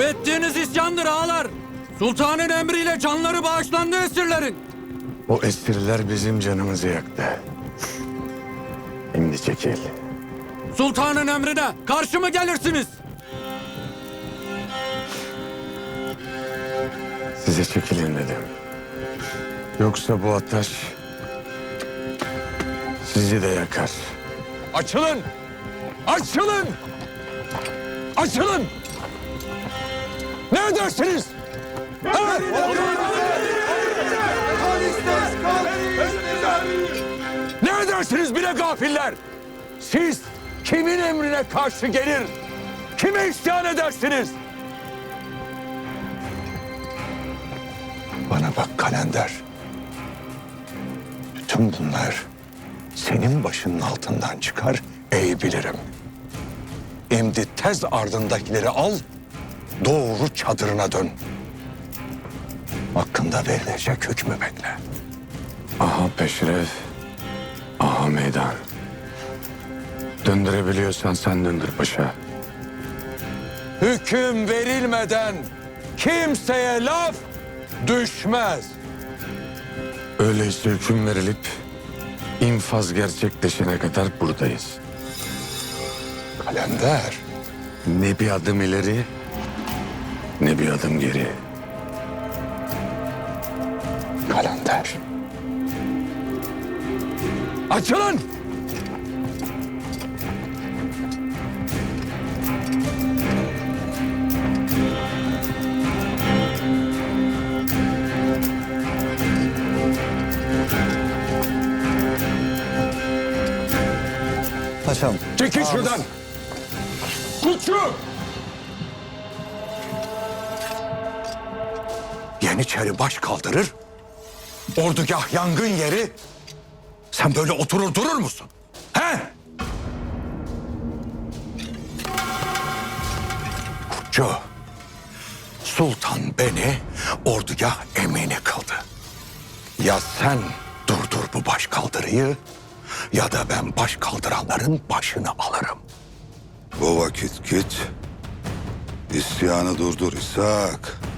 ettiğiniz isyandır ağalar. Sultanın emriyle canları bağışlandı esirlerin. O esirler bizim canımızı yaktı. Şimdi çekil. Sultanın emrine karşı mı gelirsiniz? Size çekilin dedim. Yoksa bu ateş sizi de yakar. Açılın! Açılın! Açılın! Ne edersiniz? Ha? Ne edersiniz bile gafiller? Siz kimin emrine karşı gelir? Kime isyan edersiniz? Bana bak kalender. Bütün bunlar senin başının altından çıkar, ey bilirim. Şimdi tez ardındakileri al, doğru çadırına dön. Hakkında verilecek hükmü bekle. Aha peşrev, aha meydan. Döndürebiliyorsan sen döndür paşa. Hüküm verilmeden kimseye laf düşmez. Öyleyse hüküm verilip infaz gerçekleşene kadar buradayız. Kalender, Ne bir adım ileri, ne bir adım geri. kalender. Açılın! Paşam. Çekil şuradan! Kutçu! Yeniçeri baş kaldırır, ordugah yangın yeri. Sen böyle oturur durur musun? He? Kutçu, sultan beni ordugah emini kıldı. Ya sen durdur bu baş kaldırıyı ya da ben baş kaldıranların başını alırım. O vakit git. İsyanı durdur İshak.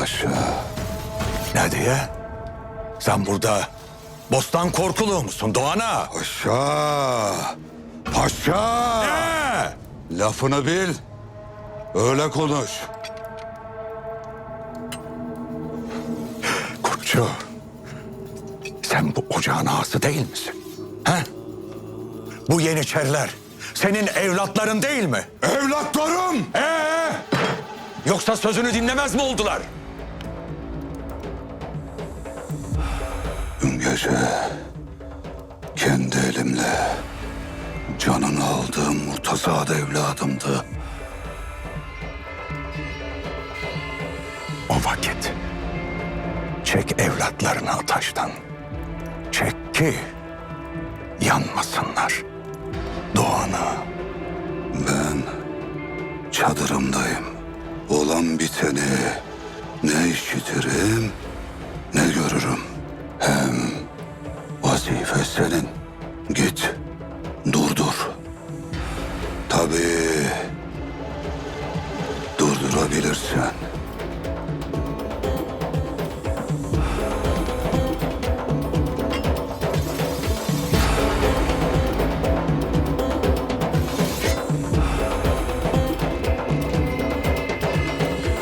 Paşa. Ne diye? Sen burada bostan korkuluğu musun Doğan'a? Paşa. Paşa. Ne? Lafını bil. Öyle konuş. Kurtçu. Sen bu ocağın ağası değil misin? He? Bu yeniçeriler senin evlatların değil mi? Evlatlarım. Ee? Yoksa sözünü dinlemez mi oldular? Gece kendi elimle canını aldığım Murtaza evladımdı. O vakit çek evlatlarını ataştan. Çek ki yanmasınlar. Doğan'ı Ben çadırımdayım. Olan biteni ne işitirim ne görürüm. Senin. Git durdur. Tabii durdurabilirsen.